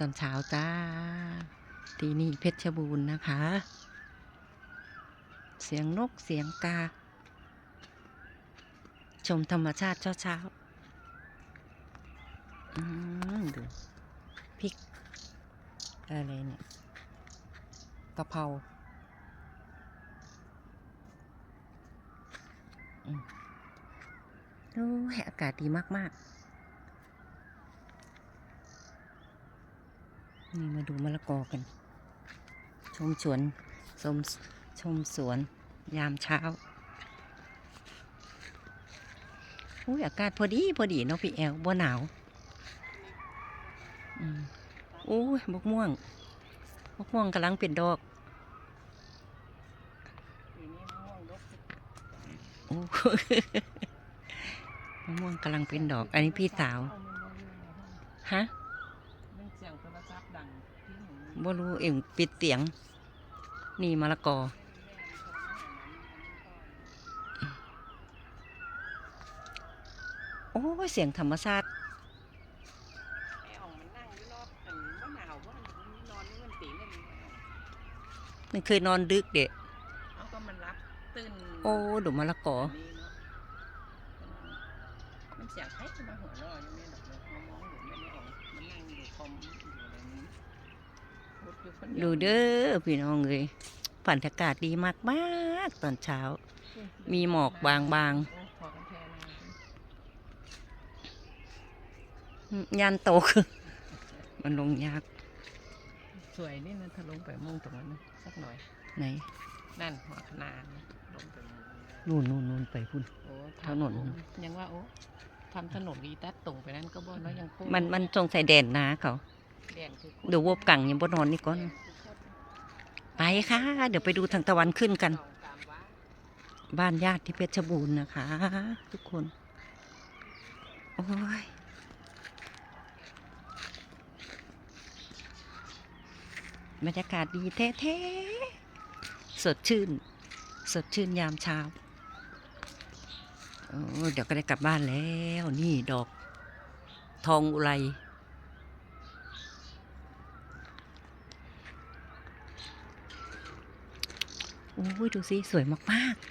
ตอนเช้าจ้า ที่นี่เพชรบูรณ์นะคะ เสียงนกเสียงกา ชมธรรมชาติเช้าเช้าอืมดูพริก อะไรเนี่ยกะเพราอืมโอ้ยอากาศดีมาก ๆ นี่มาดูมะละกอกัน ชมสวนชมชมสวน ยามเช้าอุ้ยอากาศพอดีพอดีเนาะพี่แอลบ่หนาวอืมอุ้ยบกม่วงบกม่วงกำลังเป็นดอกโอ้มะม่วงกำลังเป็นดอก อันนี้พี่สาว ฮะ สียงโทรศัพท์ดังที่หนูบ่รู้เอ็งปิดเสียง นี่มะละกอ โอ้ยเสียงธรรมชาติไอ้อ่องมันนั่งอยู่รอบอันว่าหนาวว่ามันนอนนี่มันตีเล่นมันเคยนอนดึกเด็เอาก็มันรับตื่นโอ้ดูมะละกอนี่ เนาะมันเสียงใครจะมาหัวเรอยังไม่ดอกเลยมามองอยู่ไม่ได้ออกมันนั่งอยู่คอมอยู่อะไรนี้บดอยู่คนเดียวดูเด้อพี่น้องเลยบรรยากาศดีมากๆตอนเช้า มีหมอกบางๆโอ้หมอกกันแทนนะอืมยานตกมันลงยาก สวยนี่นะถ้าลงไปมองตรงนั้นนะสักหน่อย ไหน นั่นหัวขนาดนะลงไปมองนู่นนู่นนู่นไปพุ่นโอ้ถนนยังว่าโอ้ ทำถนนดีตัดตรงไปนั้นก็บ่แล้วยังโค้งมันมันจงใส่แดนนะเขา แดนคือเดี๋ยววบกังยังบ่นอนนี่ก่อนแดคือโคตรไปค่ะ เดี๋ยวไปดูทางตะวันขึ้นกัน สองสามวะบ้านญาติที่เพชรบูรณ์นะคะ ทุกคน โอ้ย บรรยากาศดีแท้ๆสดชื่น สดชื่นยามเช้าโอ้ เดี๋ยวก็ได้กลับบ้านแล้ว นี่ดอก ทองอุไรโอ้ยดูสิ สวยมาก ๆ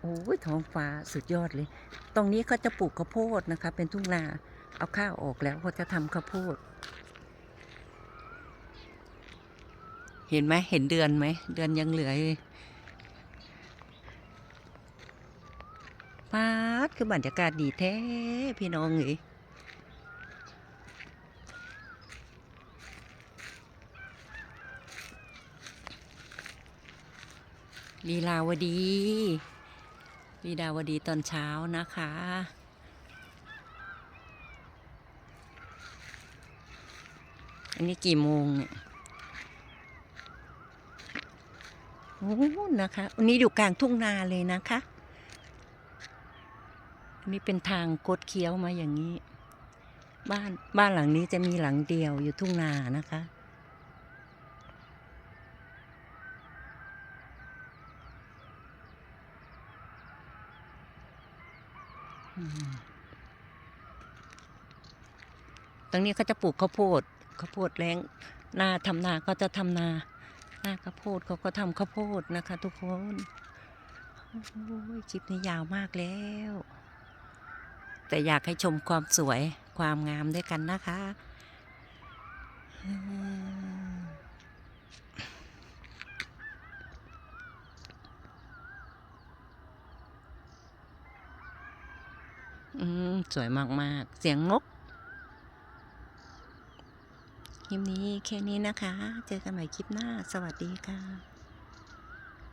โอ้ยท้องฟ้าสุดยอดเลย ตรงนี้เขาจะปลูกข้าวโพดนะคะ เป็นทุ่งนา เอาข้าวออกแล้วเขาจะทำข้าวโพด เห็นไหมเห็นเดือนไหม เดือนยังเหลือเลยปาดคือบรรยากาศดีแท้ พี่น้องเอ้ยลีลาวดีลีดาวดีตอนเช้านะคะ นนี้กี่โมงเนี่ยโอ้นะคะอันนี้อยู่กลางทุ่งนาเลยนะคะอันนี้เป็นทางกดเคี้ยวมาอย่างนี้ บ้านบ้านหลังนี้จะมีหลังเดียวอยู่ทุ่งนานะคะตรงนี้เขาจะปลูกข้าวโพด ข้าวโพดแรงหน้าทำนาก็จะทำนาหน้าข้าวโพดเขาก็ทำข้าวโพดนะคะ ทุกคนโอ้ยคลิปนี้ยาวมากแล้ว แต่อยากให้ชมความสวยความงามด้วยกันนะคะ อืม สวยมาก ๆ เสียงนก ค ลิปนี้แค่นี้นะคะ เจอกันใหม่คลิปหน้า สวัสดีค่ะ